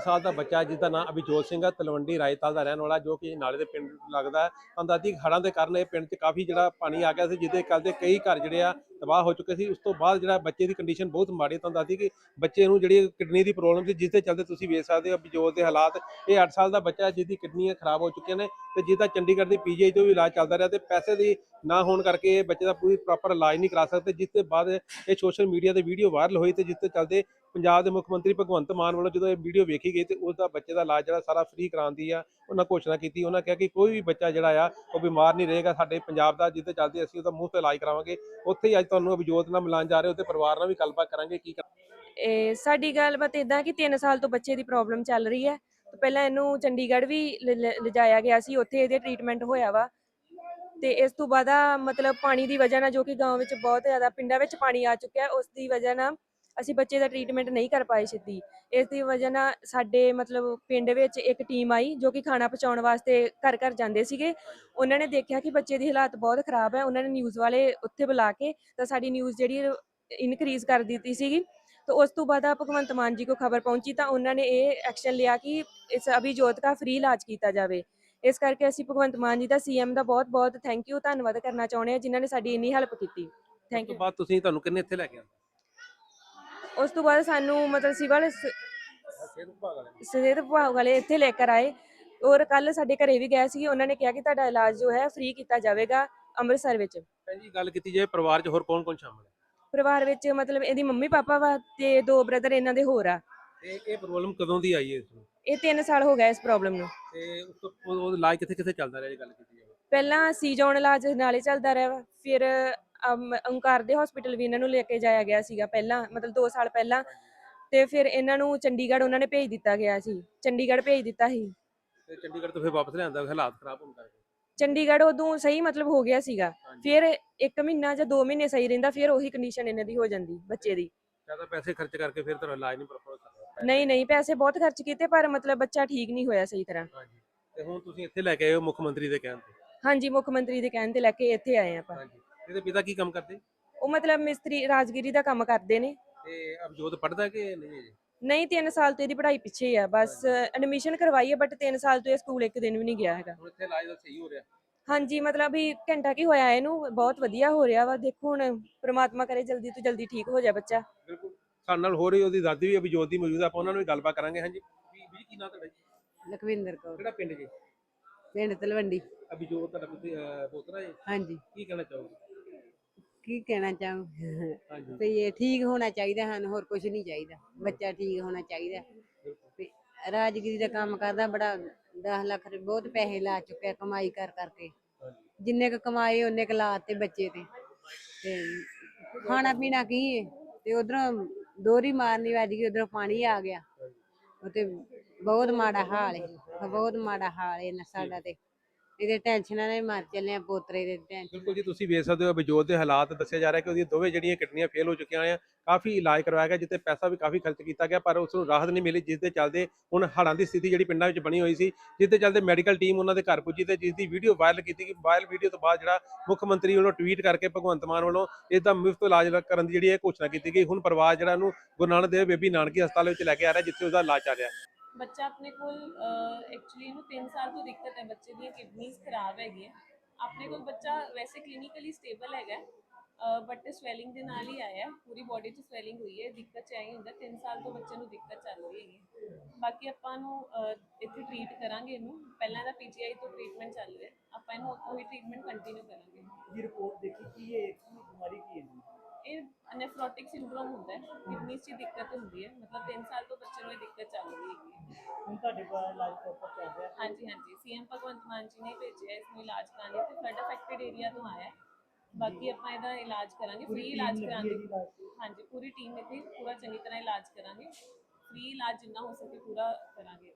ਸਾਲ ਦਾ ਬੱਚਾ ਜਿਸ ਦਾ ਨਾਮ ਅਭਿਜੋਤ ਸਿੰਘ ਹੈ, ਤਲਵੰਡੀ ਰਾਇਤਾਲ ਦਾ ਰਹਿਣ ਵਾਲਾ ਜੋ ਕਿ ਨਾਲੇ ਦੇ ਪਿੰਡ ਲੱਗਦਾ ਅੰਦਾਜ਼ੀ ਹੜ੍ਹਾਂ ਦੇ ਕਾਰਨ ਇਹ ਪਿੰਡ 'ਚ ਕਾਫੀ ਜਿਹੜਾ ਪਾਣੀ ਆ ਗਿਆ ਸੀ, ਜਿਹਦੇ ਕਰਕੇ ਕਈ ਘਰ ਜਿਹੜੇ ਆ ਤਬਾਹ ਹੋ ਚੁੱਕੇ ਸੀ। ਉਸ ਤੋਂ ਬਾਅਦ ਜਿਹੜਾ ਬੱਚੇ ਦੀ ਕੰਡੀਸ਼ਨ ਬਹੁਤ ਮਾੜੀ ਤਾਂ ਦੱਸਦੀ ਕਿ ਬੱਚੇ ਨੂੰ ਜਿਹੜੀ ਕਿਡਨੀ ਦੀ ਪ੍ਰੋਬਲਮ ਸੀ ਜਿਸ ਦੇ ਚਲਦੇ ਤੁਸੀਂ ਵੇਖ ਸਕਦੇ ਹੋ ਅਭਿਜੋਤ ਦੇ ਹਾਲਾਤ, ਇਹ 8 ਸਾਲ ਦਾ ਬੱਚਾ ਹੈ, ਜਿਹਦੀ ਕਿਡਨੀਆਂ ਖਰਾਬ ਹੋ ਚੁੱਕੀਆਂ ਨੇ ਤੇ ਜਿਹਦਾ ਚੰਡੀਗੜ੍ਹ ਦੀ ਪੀਜੀਆਈ ਤੋਂ ਵੀ ਇਲਾਜ ਚੱਲਦਾ ਰਿਹਾ ਤੇ ਪੈਸੇ ਦੀ ਨਾ ਹੋਣ ਕਰਕੇ ਇਹ ਬੱਚੇ ਦਾ ਪੂਰੀ ਪ੍ਰੋਪਰ ਇਲਾਜ ਨਹੀਂ ਕਰਾ ਸਕਦੇ। ਜਿਸ ਦੇ ਬਾਅਦ ਇਹ ਸੋਸ਼ਲ ਮੀਡੀਆ ਤੇ ਵੀਡੀਓ ਵਾਇਰਲ ਹੋਈ ਤੇ ਜਿਸ ਤੇ ਚੱਲਦੇ ਪੰਜਾਬ ਦੇ ਮੁੱਖ ਮੰਤਰੀ ਭਗਵੰਤ ਮਾਨ ਵੱਲੋਂ ਜਦੋਂ ਇਹ ਵੀਡੀਓ ਵੇਖੀ ਗਈ ਤੇ ਉਸ ਦਾ ਬੱਚੇ ਦਾ ਇਲਾਜ ਜਿਹੜਾ ਸਾਰਾ ਫ੍ਰੀ ਕਰਾਉਣ ਦੀ ਆ ਉਹਨਾਂ ਘੋਸ਼ਣਾ ਕੀਤੀ, ਉਹਨਾਂ ਕਿਹਾ ਕਿ ਕੋਈ ਵੀ ਬੱਚਾ ਜਿਹੜਾ ਆ, ਉਹ ਬਿਮਾਰ ਨਹੀਂ ਰਹੇਗਾ। ਸਾਡੇ ਪੰਜਾਬ ਦਾ ਜਿੱਥੇ ਚੱਲਦੇ ਅਸੀਂ ਉਹਦਾ ਮੁਫਤ ਇਲਾਜ ਕਰਾਵਾਂਗੇ। ਉੱਥੇ ਹੀ ਅੱਜ ਤੁਹਾਨੂੰ ਅਭਿਜੋਤ ਨਾਲ ਮਿਲਾਨ ਜਾ ਰਹੇ ਹੋ ਪਰਿਵਾਰ ਨਾਲ ਵੀ ਗੱਲਬਾਤ ਕਰਾਂਗੇ, ਕੀ ਇਹ ਸਾਡੀ ਗੱਲਬਾਤ ਇਦਾਂ ਕਿ 3 ਸਾਲ ਤੋਂ ਬੱਚੇ ਦੀ ਪ੍ਰੋਬਲਮ ਚੱਲ ਰਹੀ ਹੈ। ਪਹਿਲਾਂ ਇਹਨੂੰ ਚੰਡੀਗੜ੍ਹ ਵੀ ਲਿਜਾਇਆ ਗਿਆ ਸੀ, ਉੱਥੇ ਇਹਦੇ ਟ੍ਰੀਟਮੈਂਟ ਹੋਇਆ ਵਾ। ਤੇ ਇਸ ਤੋਂ ਬਾਅਦ ਮਤਲਬ ਪਾਣੀ ਦੀ ਵਜ੍ਹਾ ਨਾਲ, ਜੋ ਕਿ ਗਾਂਵ ਵਿੱਚ ਬਹੁਤ ਜ਼ਿਆਦਾ ਪਿੰਡਾਂ ਵਿੱਚ ਪਾਣੀ ਆ ਚੁੱਕਿਆ, ਉਸ ਦੀ ਵਜ੍ਹਾ ਨਾਲ ਅਸੀਂ ਬੱਚੇ ਦਾ ਟ੍ਰੀਟਮੈਂਟ ਨਹੀਂ ਕਰ ਪਾਏ ਛੇਤੀ ਇਸ ਦੀ ਵਜ੍ਹਾ ਨਾਲ ਸਾਡੇ ਮਤਲਬ ਪਿੰਡ ਵਿੱਚ ਇੱਕ ਟੀਮ ਆਈ ਜੋ ਕਿ ਖਾਣਾ ਪਹੁੰਚਾਉਣ ਵਾਸਤੇ ਘਰ ਘਰ ਜਾਂਦੇ ਸੀਗੇ। ਉਹਨਾਂ ਨੇ ਦੇਖਿਆ ਕਿ ਬੱਚੇ ਦੀ ਹਾਲਾਤ ਬਹੁਤ ਖਰਾਬ ਹੈ। ਉਹਨਾਂ ਨੇ ਨਿਊਜ਼ ਵਾਲੇ ਉੱਥੇ ਬੁਲਾ ਕੇ ਤਾਂ ਸਾਡੀ ਨਿਊਜ਼ ਜਿਹੜੀ ਇਨਕਰੀਜ਼ ਕਰ ਦਿੱਤੀ ਸੀਗੀ। ਤਾਂ ਉਸ ਤੋਂ ਬਾਅਦ ਆ ਭਗਵੰਤ ਮਾਨ ਜੀ ਕੋ ਖਬਰ ਪਹੁੰਚੀ ਤਾਂ ਉਹਨਾਂ ਨੇ ਇਹ ਐਕਸ਼ਨ ਲਿਆ ਕਿ ਇਸ ਅਭਿਜੋਤ ਦਾ ਫ੍ਰੀ ਇਲਾਜ ਕੀਤਾ ਜਾਵੇ। ਇਸ ਕਰਕੇ ਅਸੀਂ ਭਗਵੰਤ ਮਾਨ ਜੀ ਦਾ ਸੀਐਮ ਦਾ ਬਹੁਤ ਬਹੁਤ ਥੈਂਕ ਯੂ ਧੰਨਵਾਦ ਕਰਨਾ ਚਾਹੁੰਦੇ ਹਾਂ ਜਿਨ੍ਹਾਂ ਨੇ ਸਾਡੀ ਇੰਨੀ ਹੈਲਪ ਕੀਤੀ। ਥੈਂਕ ਯੂ ਬਾਅਦ ਤੁਸੀਂ ਤੁਹਾਨੂੰ ਕਿੰਨੇ ਇੱਥੇ ਲੈ ਕੇ ਆਏ? ਉਸ ਤੋਂ ਬਾਅਦ ਸਾਨੂੰ ਮਤਲਬ ਸਿਵਲ ਸ- ਸਿਹਤ ਵਿਭਾਗ ਵਾਲੇ ਸਿਹਤ ਵਿਭਾਗ ਵਾਲੇ ਇੱਥੇ ਲੈ ਕੇ ਆਏ। ਔਰ ਕੱਲ ਸਾਡੇ ਘਰੇ ਵੀ ਗਏ ਸੀ ਉਹਨਾਂ ਨੇ ਕਿਹਾ ਕਿ ਤੁਹਾਡਾ ਇਲਾਜ ਜੋ ਹੈ ਫ੍ਰੀ ਕੀਤਾ ਜਾਵੇਗਾ ਅੰਮ੍ਰਿਤਸਰ ਵਿੱਚ। ਭੈਣ ਜੀ ਗੱਲ ਕੀਤੀ ਜਾਏ ਪਰਿਵਾਰ 'ਚ ਹੋਰ ਕੌਣ ਕੌਣ ਸ਼ਾਮਲ ਹੈ? ਪਰਿਵਾਰ ਵਿੱਚ ਮਤਲਬ ਇਹਦੀ ਮੰਮੀ ਪਾਪਾ ਵਾ ਤੇ ਦੋ ਬ੍ਰਦਰ ਇਹਨਾਂ ਦੇ ਹੋਰ ਆ। ਤੇ ਇਹ ਪ੍ਰੋਬਲਮ ਕਦੋਂ ਦੀ ਆਈ ਹੈ ਇਸ ਨੂੰ? ਇਹ 3 ਸਾਲ ਹੋ ਗਏ ਇਸ ਪ੍ਰੋਬਲਮ ਨੂੰ। ਤੇ ਉਸ ਤੋਂ ਉਹ ਇਲਾਜ ਕਿੱਥੇ ਕਿੱਥੇ ਚੱਲਦਾ ਰਿਹਾ ਇਹ ਗੱਲ ਕੀਤੀ ਜਾਵੇ? ਪਹਿਲਾਂ ਸੀ ਜੋਨ ਇਲਾਜ ਨਾਲੇ ਚੱਲਦਾ ਰਿਹਾ ਵਾ। ਫਿਰ ਅਮ, ਓਂਕਾਰ ਦੇ ਹਸਪੀਟਲ ਵੀ ਇਹਨਾਂ ਨੂੰ ਲੈ ਕੇ ਜਾਇਆ ਗਿਆ ਸੀਗਾ ਪਹਿਲਾਂ ਮਤਲਬ 2 ਸਾਲ ਪਹਿਲਾਂ। ਤੇ ਫਿਰ ਇਹਨਾਂ ਨੂੰ ਚੰਡੀਗੜ੍ਹ ਉਹਨਾਂ ਨੇ ਭੇਜ ਦਿੱਤਾ ਗਿਆ ਸੀ। ਚੰਡੀਗੜ੍ਹ ਭੇਜ ਦਿੱਤਾ ਸੀ। ਤੇ ਚੰਡੀਗੜ੍ਹ ਤੋਂ ਫਿਰ ਵਾਪਸ ਲਿਆਂਦਾ ਹਾਲਾਤ ਖਰਾਬ ਹੁੰਦਾ ਚੰਡੀਗੜ੍ਹ ਉਦੋਂ ਸਹੀ ਮਤਲਬ ਹੋ ਗਿਆ ਸੀਗਾ। ਫਿਰ 1 ਮਹੀਨਾ ਜਾਂ 2 ਮਹੀਨੇ ਸਹੀ ਰਹਿੰਦਾ ਫਿਰ ਉਹੀ ਕੰਡੀਸ਼ਨ ਇਹਨਾਂ ਦੀ ਹੋ ਜਾਂਦੀ ਬੱਚੇ ਦੀ। ਜ਼ਿਆਦਾ ਪੈਸੇ ਖਰਚ ਕਰਕੇ ਫਿਰ ਤੁਹਾਡਾ ਇਲਾਜ ਨਹੀਂ ਪ੍ਰੋਪਰ ਸਕਦਾ। ਨਹੀਂ ਨਹੀਂ ਪੈਸੇ ਬਹੁਤ ਖਰਚ ਕੀਤੇ ਪਰ ਮਤਲਬ ਬੱਚਾ ਠੀਕ ਨਹੀਂ ਹੋਇਆ ਸਹੀ ਤਰ੍ਹਾਂ। ਹਾਂਜੀ। ਤੇ ਹੁਣ ਤੁਸੀਂ ਇੱਥੇ ਲੈ ਕੇ ਆਏ ਹੋ ਮੁੱਖ ਮੰਤਰੀ ਦੇ ਕਹਿਣ ਤੇ? ਹਾਂਜੀ ਮੁੱਖ ਮੰਤਰੀ ਦੇ ਕਹਿਣ ਤੇ ਲੈ ਕੇ ਇੱਥੇ ਆਏ ਆਪਾਂ। ਹਾਂਜੀ। ਇਹਦੇ ਪਿਤਾ ਕੀ ਕੰਮ ਕਰਦੇ? ਉਹ ਮਤਲਬ ਮਿਸਤਰੀ ਰਾਜਗੀਰੀ ਦਾ ਕੰਮ ਕਰਦੇ ਨੇ। ਤੇ ਅਭਜੋਤ ਪੜਦਾ ਕਿ ਨਹੀਂ ਜੀ ਨਹੀਂ 3 ਸਾਲ ਤੋਂ ਇਹਦੀ ਪੜ੍ਹਾਈ ਪਿੱਛੇ ਹੀ ਆ ਬਸ ਐਡਮਿਸ਼ਨ ਕਰਵਾਈ ਹੈ ਬਟ 3 ਸਾਲ ਤੋਂ ਇਹ ਸਕੂਲ ਇੱਕ ਦਿਨ ਵੀ ਨਹੀਂ ਗਿਆ ਹੈਗਾ। ਹੁਣ ਇੱਥੇ ਇਲਾਜ ਦਾ ਸਹੀ ਹੋ ਰਿਹਾ। ਹਾਂਜੀ ਮਤਲਬ ਵੀ ਘੰਟਾ ਕੀ ਹੋਇਆ ਇਹਨੂੰ ਬਹੁਤ ਵਧੀਆ ਹੋ ਰਿਹਾ ਵਾ ਦੇਖੋ ਹੁਣ ਪ੍ਰਮਾਤਮਾ ਕਰੇ ਜਲਦੀ ਤੋਂ ਜਲਦੀ ਠੀਕ ਹੋ ਜਾ ਬੱਚਾ। ਬਿਲਕੁਲ ਸਾਡੇ ਨਾਲ ਹੋ ਰਹੀ ਉਹਦੀ ਦਾਦੀ ਵੀ ਅਭਜੋਤ ਦੀ ਮੌਜੂਦ ਆ ਆਪਾਂ ਉਹਨਾਂ ਨਾਲ ਵੀ ਗੱਲਬਾਤ ਕਰਾਂਗੇ ਹਾਂਜੀ। ਵੀ ਵੀ ਕੀ ਨਾਂ ਤੁਹਾਡਾ ਜੀ? ਲਖਵਿੰਦਰ ਕੌਰ। ਕਿਹੜਾ ਪਿੰਡ ਜੀ? ਪਿੰਡ ਤਲਵੰਡੀ। ਅਭਜੋਤ ਤੁਹਾਡਾ ਪੁੱਤ- ਅਹ ਪੋਤਰਾ ਜੀ? ਹਾਂਜੀ। ਕੀ ਕਹਿਣਾ ਚਾਹੋਗੇ? ਕੀ ਕਹਿਣਾ ਚਾਹੂੰ? ਹਾਂਜੀ। ਵੀ ਇਹ ਠੀਕ ਹੋਣਾ ਚਾਹੀਦਾ ਹਨ ਹੋਰ ਕੁਝ ਨਹੀਂ ਚਾਹੀਦਾ। ਬੱਚਾ ਠੀਕ ਹੋਣਾ ਚਾਹੀਦਾ। ਵੀ ਰਾਜਗੀਰੀ ਦਾ ਕੰਮ ਕਰਦਾ ਬੜਾ 10 ਲੱਖ ਰੁਪਏ ਬਹੁਤ ਪੈਸੇ ਲਾ ਚੁੱਕਿਆ ਕਮਾਈ ਕਰ ਕਰਕੇ ਜਿੰਨੇ ਕ ਕਮਾਏ ਉਹਨੇ ਕ ਲਾਤੇ ਬੱਚੇ ਤੇ। ਤੇ ਖਾਣਾ ਪੀਣਾ ਕੀ ਹੈ ਤੇ ਉਧਰੋਂ ਦੋਰੀ ਮਾਰਨੀ ਵੱਜ ਗਈ ਉਧਰੋਂ ਪਾਣੀ ਆ ਗਿਆ। ਉਹ ਤੇ ਬਹੁਤ ਮਾੜਾ ਹਾਲ ਹੈ ਬਹੁਤ ਮਾੜਾ ਹਾਲ ਹੈ ਨਾ ਸਾਡਾ ਤੇ। ਇਹਦੇ ਟੈਨਸ਼ਨਾਂ ਨੇ ਮਰ ਚੱਲੇ ਆ ਪੋਤਰੇ ਦੇ ਟੈਨਸ਼ਨ ਬਿਲਕੁਲ ਜੀ, ਤੁਸੀਂ ਵੇਖ ਸਕਦੇ ਹੋ ਅਭਜੋਤ ਦੇ ਹਾਲਾਤ ਦੱਸਿਆ ਜਾ ਰਿਹਾ ਕਿ ਉਹਦੀਆਂ ਦੋਵੇਂ ਜਿਹੜੀਆਂ ਕਿਡਨੀਆਂ ਫੇਲ ਹੋ ਚੁੱਕੀਆਂ ਆ ਕਾਫੀ ਇਲਾਜ ਕਰਵਾਇਆ ਗਿਆ ਜਿੱਤੇ ਪੈਸਾ ਵੀ ਕਾਫੀ ਖਰਚ ਕੀਤਾ ਗਿਆ, ਪਰ ਉਸ ਨੂੰ ਰਾਹਤ ਨਹੀਂ ਮਿਲੀ, ਜਿਸ ਦੇ ਚੱਲਦੇ ਹੁਣ ਹੜ੍ਹਾਂ ਦੀ ਸਥਿਤੀ ਜਿਹੜੀ ਪਿੰਡਾਂ ਵਿੱਚ ਬਣੀ ਹੋਈ ਸੀ, ਜਿਸ ਦੇ ਚੱਲਦੇ ਮੈਡੀਕਲ ਟੀਮ ਉਹਨਾਂ ਦੇ ਘਰ ਪੁੱਜੀ ਤੇ ਜਿਸ ਦੀ ਵੀਡੀਓ ਵਾਇਰਲ ਕੀਤੀ ਗਈ ਵਾਇਰਲ ਵੀਡੀਓ ਤੋਂ ਬਾਅਦ ਜਿਹੜਾ ਮੁੱਖ ਮੰਤਰੀ ਵੱਲੋਂ ਟਵੀਟ ਕਰਕੇ ਭਗਵੰਤ ਮਾਨ ਵੱਲੋਂ ਇਸ ਦਾ ਮੁਫਤ ਇਲਾਜ ਕਰਨ ਦੀ ਜਿਹੜੀ ਇਹ ਘੋਸ਼ਣਾ ਕੀਤੀ ਗਈ, ਹੁਣ ਪਰਿਵਾਰ ਜਿਹੜਾ ਉਹਨੂੰ ਗੁਰੂ ਨਾਨਕ ਦੇਵ ਬੇਬੀ ਨਾਨਕੀ ਹਸਪਤਾਲ ਵਿੱਚ ਲੈ ਕੇ ਆ ਰਿਹਾ, ਜਿੱਥੇ ਉਹਦਾ ਇਲਾਜ ਚੱਲ ਰਿਹਾ। ਬੱਚਾ ਆਪਣੇ ਕੋਲ ਐਕਚੁਅਲੀ ਇਹਨੂੰ 3 ਸਾਲ ਤੋਂ ਦਿੱਕਤ ਹੈ ਬੱਚੇ ਦੀਆਂ ਕਿਡਨੀਆਂ ਖਰਾਬ ਹੈਗੀਆਂ ਆਪਣੇ ਕੋਲ ਬੱਚਾ ਵੈਸੇ ਕਲੀਨਿਕਲੀ ਸਟੇਬਲ ਹੈਗਾ ਬਟ ਸਵੈਲਿੰਗ ਦੇ ਨਾਲ ਹੀ ਆਇਆ ਹੈ। ਪੂਰੀ ਬਾਡੀ 'ਚ ਸਵੈਲਿੰਗ ਹੋਈ ਹੈ ਦਿੱਕਤ ਚ ਆਈ ਹੁੰਦਾ 3 ਸਾਲ ਤੋਂ ਬੱਚੇ ਨੂੰ ਦਿੱਕਤ ਚੱਲ ਰਹੀ ਹੈਗੀ ਬਾਕੀ ਆਪਾਂ ਨੂੰ ਅਹ, ਇੱਥੇ ਟ੍ਰੀਟ ਕਰਾਂਗੇ ਇਹਨੂੰ ਪਹਿਲਾਂ ਦਾ ਪੀਜੀਆਈ ਤੋਂ ਟ੍ਰੀਟਮੈਂਟ ਚੱਲ ਰਿਹਾ ਆਪਾਂ ਇਹਨੂੰ ਉੱਥੋਂ ਹੀ ਟ੍ਰੀਟਮੈਂਟ ਕੰਟੀਨਿਊ ਕਰਾਂਗੇ ਦੀ ਰਿਪੋਰਟ ਦੇਖੀ ਕੀ ਇਹ ਕੀ ਬਿਮਾਰੀ ਕੀ ਹੈ ਜੀ ਇਹ ਨੈਫਰੋਟਿਕ ਸਿੰਡਰੋਮ ਹੁੰਦਾ ਹੈ ਕਿਡਨੀਸ 'ਚ ਦਿੱਕਤ ਹੁੰਦੀ ਹੈ ਮਤਲਬ 3 ਸਾਲ ਤੋਂ ਬੱਚੇ ਨੂੰ ਇਹ ਦਿੱਕਤ ਚੱਲ ਰਹੀ ਹੈਗੀ ਹੁਣ ਤੁਹਾਡੇ ਕੋਲ ਇਲਾਜ ਪ੍ਰੋਪਰ ਚੱਲ ਰਿਹਾ ਹਾਂਜੀ ਹਾਂਜੀ ਸੀਐਮ ਭਗਵੰਤ ਮਾਨ ਜੀ ਨੇ ਭੇਜਿਆ ਇਸ ਨੂੰ ਇਲਾਜ ਕਰਾਉਣ ਲਈ ਤੇ ਫਲੱਡ ਅਫੈਕਟਡ ਏਰੀਆ ਤੋਂ ਆਇਆ ਹੈ। ਬਾਕੀ ਆਪਾਂ ਇਹਦਾ ਇਲਾਜ ਕਰਾਂਗੇ ਫ੍ਰੀ ਇਲਾਜ ਹੈ ਕਰਾਂਗੇ? ਹਾਂਜੀ ਪੂਰੀ ਟੀਮ ਇੱਥੇ ਪੂਰਾ ਚੰਗੀ ਤਰ੍ਹਾਂ ਇਲਾਜ ਕਰਾਂਗੇ। ਫ੍ਰੀ ਇਲਾਜ ਜਿੰਨਾ ਹੋ ਸਕੇ ਪੂਰਾ ਕਰਾਂਗੇ।